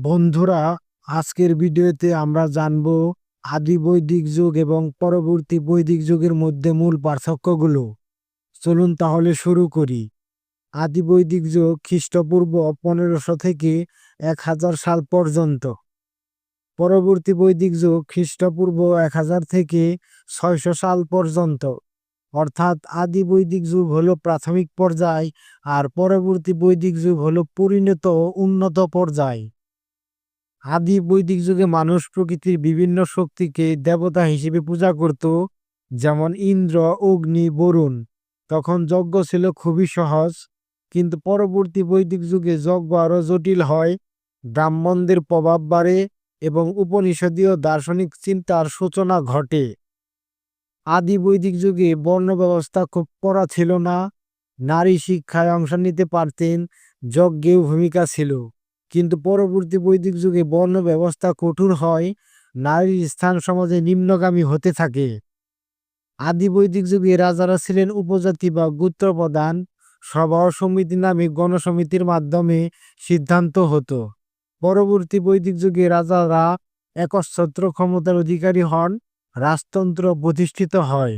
বন্ধুরা, আজকের ভিডিওতে আমরা জানব আদি বৈদিক যুগ এবং পরবর্তী বৈদিক যুগের মধ্যে মূল পার্থক্যগুলো। চলুন তাহলে শুরু করি। আদি বৈদিক যুগ খ্রিস্টপূর্ব পনেরোশো থেকে এক হাজার সাল পর্যন্ত। পরবর্তী বৈদিক যুগ খ্রিস্টপূর্ব এক হাজার থেকে ছয়শো সাল পর্যন্ত। অর্থাৎ আদি বৈদিক যুগ হলো প্রাথমিক পর্যায় আর পরবর্তী বৈদিক যুগ হলো পরিণত উন্নত পর্যায়। আদি বৈদিক যুগে মানুষ প্রকৃতির বিভিন্ন শক্তিকে দেবতা হিসেবে পূজা করত, যেমন ইন্দ্র, অগ্নি, বরুণ। তখন যজ্ঞ ছিল খুবই সহজ, কিন্তু পরবর্তী বৈদিক যুগে যজ্ঞ আরও জটিল হয়। ব্রাহ্মণদের প্রভাব বাড়ে এবং উপনিষদীয় দার্শনিক চিন্তার সূচনা ঘটে। আদি বৈদিক যুগে বর্ণ ব্যবস্থা খুব কড়া ছিল না, নারী শিক্ষায় অংশ নিতে পারতেন, যজ্ঞেও ভূমিকা ছিল। কিন্তু পরবর্তী বৈদিক যুগে বর্ণ ব্যবস্থা কঠোর হয়, নারীর স্থান সমাজে নিম্নগামী হতে থাকে। আদি বৈদিক যুগে রাজারা ছিলেন উপজাতি বা গোত্র প্রধান সভা সমিতি নামে গণসমিতির মাধ্যমে সিদ্ধান্ত হতো। পরবর্তী বৈদিক যুগে রাজারা একচ্ছত্র ক্ষমতার অধিকারী হন, রাজতন্ত্র প্রতিষ্ঠিত হয়।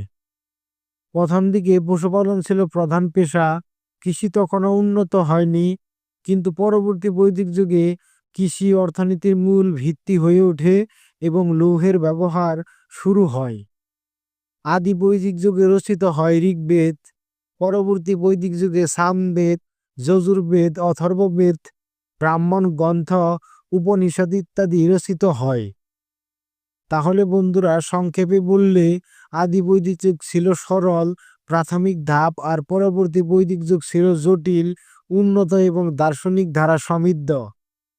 প্রথম দিকে পশুপালন ছিল প্রধান পেশা, কৃষি তখনও উন্নত হয়নি কিন্তু পরবর্তী বৈদিক যুগে কৃষি অর্থনীতির মূল ভিত্তি হয়ে ওঠে এবং লৌহের ব্যবহার শুরু হয়। আদি বৈদিক যুগে রচিত হয় ঋগ্বেদ, পরবর্তী বৈদিক যুগে সামবেদ, যজুর্বেদ অথর্ববেদ ব্রাহ্মণ গ্রন্থ, উপনিষদ ইত্যাদি রচিত হয়। তাহলে বন্ধুরা, সংক্ষেপে বললে, আদি বৈদিক যুগ ছিল সরল, প্রাথমিক ধাপ আর পরবর্তী বৈদিক যুগ ছিল জটিল উন্নত এবং দার্শনিক ধারা সমৃদ্ধ।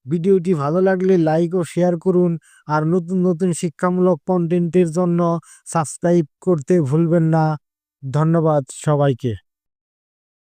ভিডিওটি ভালো লাগলে লাইক ও শেয়ার করুন আর নতুন নতুন শিক্ষামূলক কন্টেন্টের জন্য সাবস্ক্রাইব করতে ভুলবেন না। ধন্যবাদ সবাইকে।